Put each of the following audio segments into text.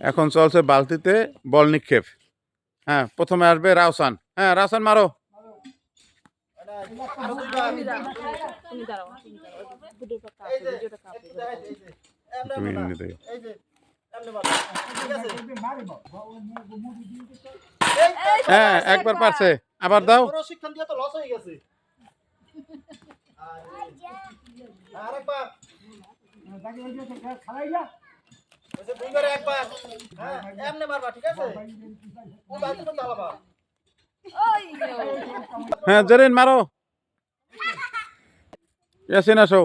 এখন চলছে বালতিতে বল নিক্ষেপ। হ্যাঁ প্রথমে আসবে রাউসান। হ্যাঁ রাউসান মারো। হ্যাঁ একবার পারছে। আবার দাও ওই যে দুইবারে একবার হ্যাঁ এমনে মারবা ঠিক আছে? ও বালতি তো চালাবা ওই হ্যাঁ জেরিন মারো। ইয়াসিন আসো।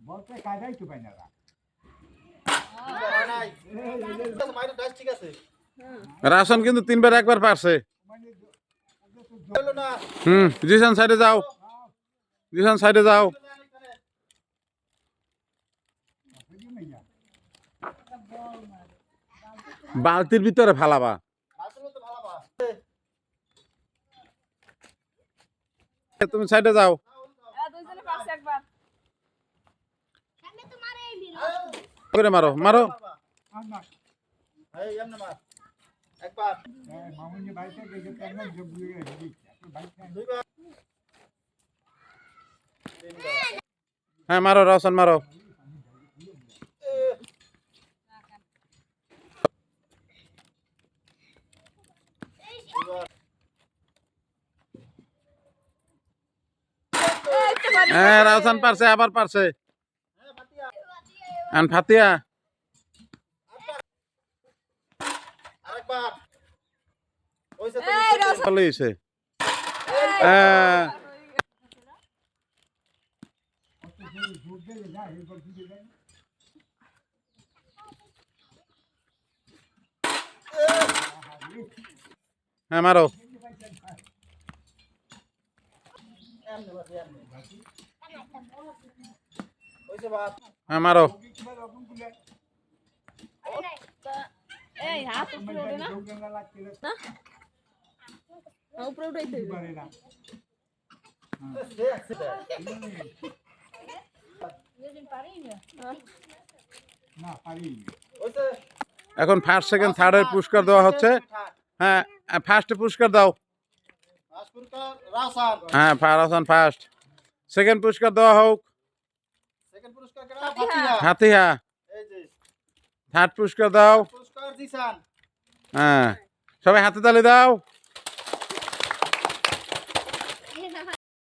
বলতে কাজাই তো পাই না হয় রাসন কিন্তু তিনবার একবার পারছে। হুম জিসান সাইডে যাও। জিসান সাইডে যাও। বালতির ভিতরে ফালাবা। তুমি সাইডে যাও। দুইজনে করে মারো মারো। এই এমনে মার। একবার। মামুনি বাড়িতে গেছে কেমন যোগ দিয়ে বাইক দুইবার। হ্যাঁ মারো রাউসান মারো। হ্যাঁ রাউসান পারছে আবার পারছে। হ্যাঁ আন ফাতিয়া আরেকবার ওইসে তো এই রাস ভালো হয়েছে। হ্যাঁ। হ্যাঁ মারো। হ্যাঁ মারো। এই হাত উপরে ওঠে না? উপরে উঠাইতে। পারে না এখন ফার্স্ট সেকেন্ড থার্ডের পুরস্কার দেওয়া হচ্ছে। হ্যাঁ ফার্স্টে পুরস্কার দাও। রাসান হ্যাঁ ফারাসান ফার্স্ট সেকেন্ড পুরস্কার দেওয়া হোক। যে থার্ড পুরস্কার দাও। হ্যাঁ সবাই হাতে তালি দাও।